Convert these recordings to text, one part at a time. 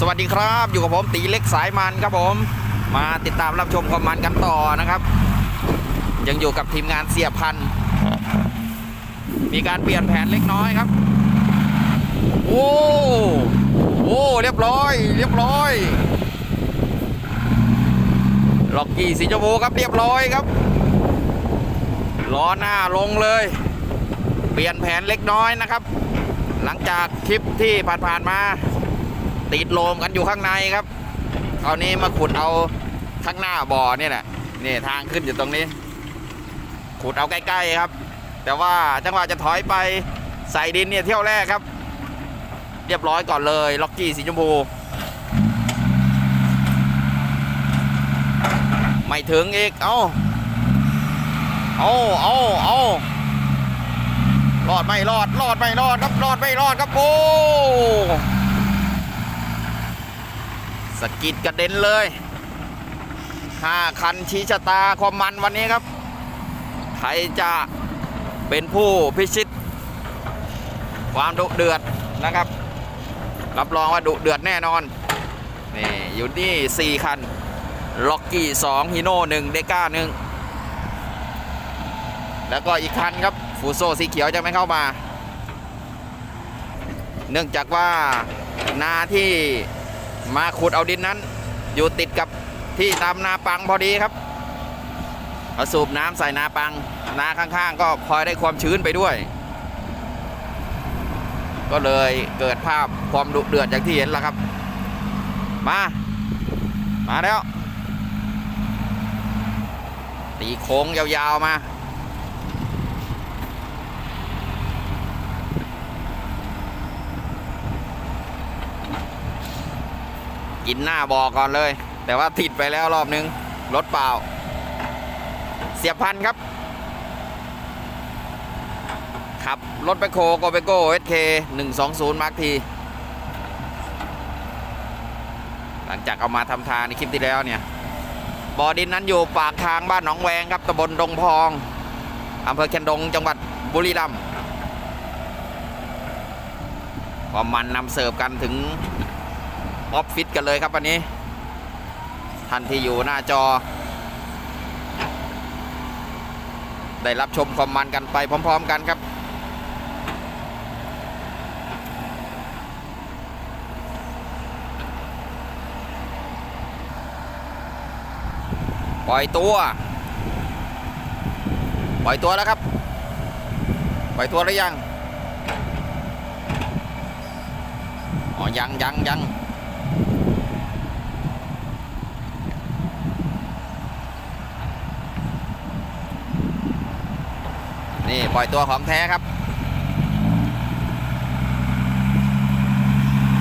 สวัสดีครับ อยู่กับผมตีเล็กสายมันครับผม มาติดตามรับชมความมันกันต่อนะครับ ยังอยู่กับทีมงานเสียพันมีการเปลี่ยนแผนเล็กน้อยครับ โอ้โอ้เรียบร้อย เรียบร้อยล็อกกี้สีชมพูครับเรียบร้อยครับล้อหน้าลงเลย เปลี่ยนแผนเล็กน้อยนะครับ หลังจากคลิปที่ผ่านๆมา ติดโลมกันอยู่ข้างในครับคราวนี้มาขุดเอาข้างหน้าบ่อเนี่ยแหละนี่ทางขึ้นอยู่ตรงนี้ ขุดเอาใกล้ๆครับ แต่ว่าจังหวะจะถอยไปใส่ดินเนี่ยเที่ยวแรกครับ เรียบร้อยก่อนเลย ล็อกกี้สีชมพู ไม่ถึงอีก เอาเอาเอาเอารอดไม่รอด รอดไม่รอดครับ รอดไม่รอดครับ โอ้ กิดกระเด็นเลยห้าคันชี้ชะตาความมันวันนี้ครับ ใครจะเป็นผู้พิชิต ความดุเดือดนะครับ รับรองว่าดุเดือดแน่นอน นี่อยู่ที่4คัน ล็อกกี้2ฮีโน่1เดก้า1แล้วก็อีกคันครับฟูโซสีเขียวจะไม่เข้ามา เนื่องจากว่านาที่ มาขุดเอาดินนั้น อยู่ติดกับที่ตามนาปังพอดีครับเอาสูบน้ำใส่นาปัง นาข้างๆ ก็พลอยได้ความชื้นไปด้วย ก็เลยเกิดภาพความดุเดือดอย่างที่เห็นแล้วครับ มา มาแล้ว ตีโค้งยาวๆมา กินหน้าบอกก่อนเลย แต่ว่าติดไปแล้วรอบนึงรถเปล่า เสียพันครับ ขับ รถไปโคโกเปโก้เอสเคหนึ่งสองศูนย์มาร์คที หลังจากเอามาทำทางในคลิปที่แล้วเนี่ยบ่อดินนั้นอยู่ปากทางบ้านหนองแวงครับตำบลดงพองอำเภอแคนดงจังหวัดบุรีรัมย์ความมันนำเสิร์ฟกันถึง ออฟฟิศกันเลยครับวันนี้ ท่านที่อยู่หน้าจอ ได้รับชมความมันกันไปพร้อม ๆ กันครับ ปล่อยตัว ปล่อยตัวแล้วครับ ปล่อยตัวหรือยังอ๋อยังยังยัง นี่ ปล่อยตัวของแท้ครับ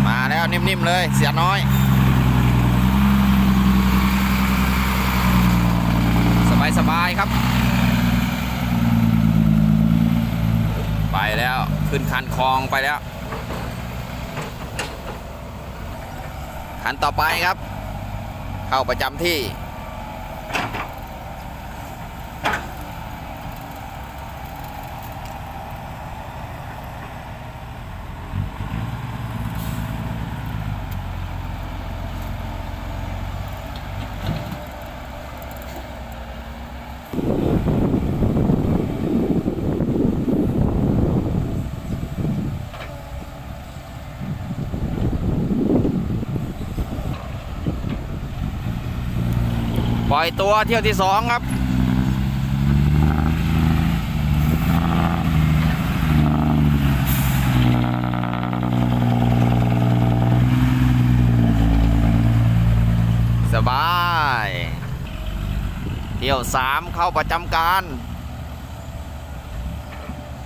มาแล้วนิ่มๆเลยเสียน้อย สบายๆครับ ไปแล้วขึ้นคันคลองไปแล้ว คันต่อไปครับ เข้าประจำที่ ปล่อยตัวเที่ยวที่สองครับ สบาย เที่ยวสามเข้าประจำการ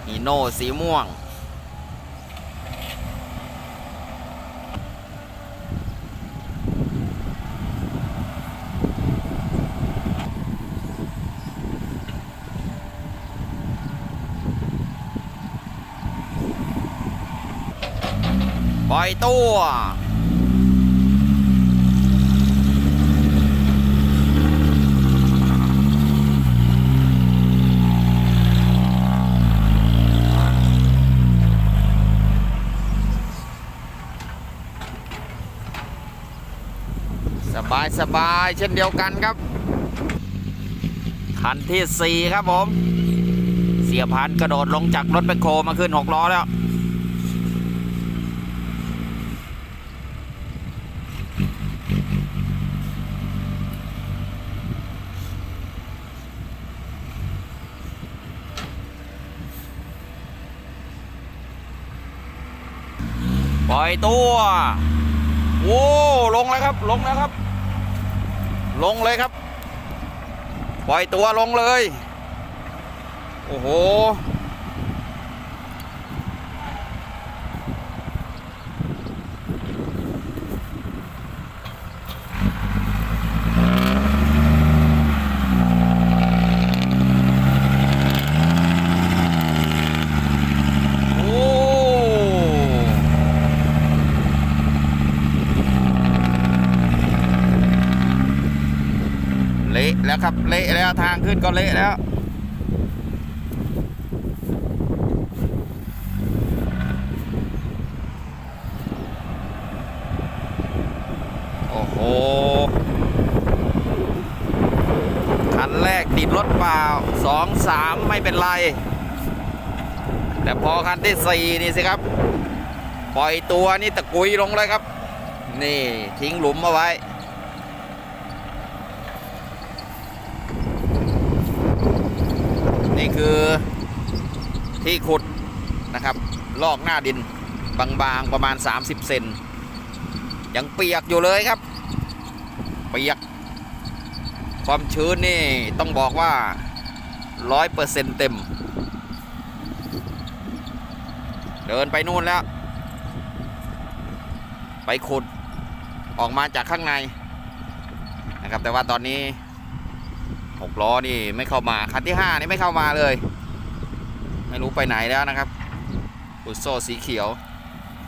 ฮีโน่สีม่วง ล่อยตัวสบายสบายเช่นเดียวกันครับ คันที่ 4 ครับผม เสียพันกระโดดลงจากรถแบคโคมาขึ้น 6 ล้อแล้ว ปล่อยตัวโอ้ลงแล้วครับลงแล้วครับ ลงเลยครับ ปล่อยตัวลงเลย โอ้โห โอ้ เละ แล้วครับเละแล้วทางขึ้นก็เละแล้วโอ้โหคันแรกติดรถเปล่าสองสามไม่เป็นไร แต่พอคันที่สี่นี่สิครับ ปล่อยตัวนี่ตะกุยลงเลยครับ นี่ทิ้งหลุมเอาไว้ นี่ คือที่ขุดนะครับ ลอกหน้าดินบางๆประมาณ 30 เซนยังเปียกอยู่เลยครับ เปียก ความชื้นนี่ต้องบอกว่า 100%เต็ม เดินไปนู่นแล้ว ไปขุดออกมาจากข้างในนะครับ แต่ว่าตอนนี้ หกล้อนี่ไม่เข้ามาคันที่ห้านี่ไม่เข้ามาเลย ไม่รู้ไปไหนแล้วนะครับอุโซสีเขียว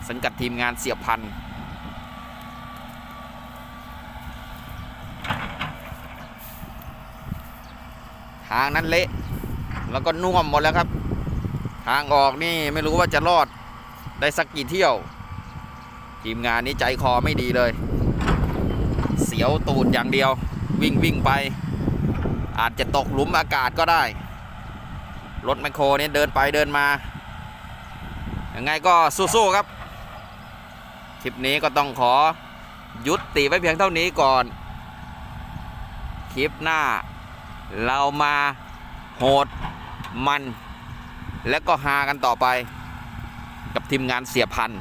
สังกัดทีมงานเสียบพันทางนั้นเละแล้วก็น่วมหมดแล้วครับ ทางออกนี่ไม่รู้ว่าจะรอดได้สักกี่เที่ยว ทีมงานนี้ใจคอไม่ดีเลย เสียวตูดอย่างเดียว วิ่งวิ่งไป อาจจะตกหลุมอากาศก็ได้ รถแมคโครนี่เดินไปเดินมา ยังไงก็สู้ๆครับ คลิปนี้ก็ต้องขอยุติไว้เพียงเท่านี้ก่อน คลิปหน้า เรามาโหดมัน และก็ฮากันต่อไป กับทีมงานเสียพันธ์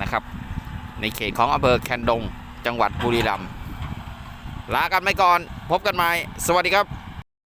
นะครับ ในเขตของอำเภอแคนดง จังหวัดบุรีรัมย์ลากันไปก่อน พบกันใหม่ สวัสดีครับ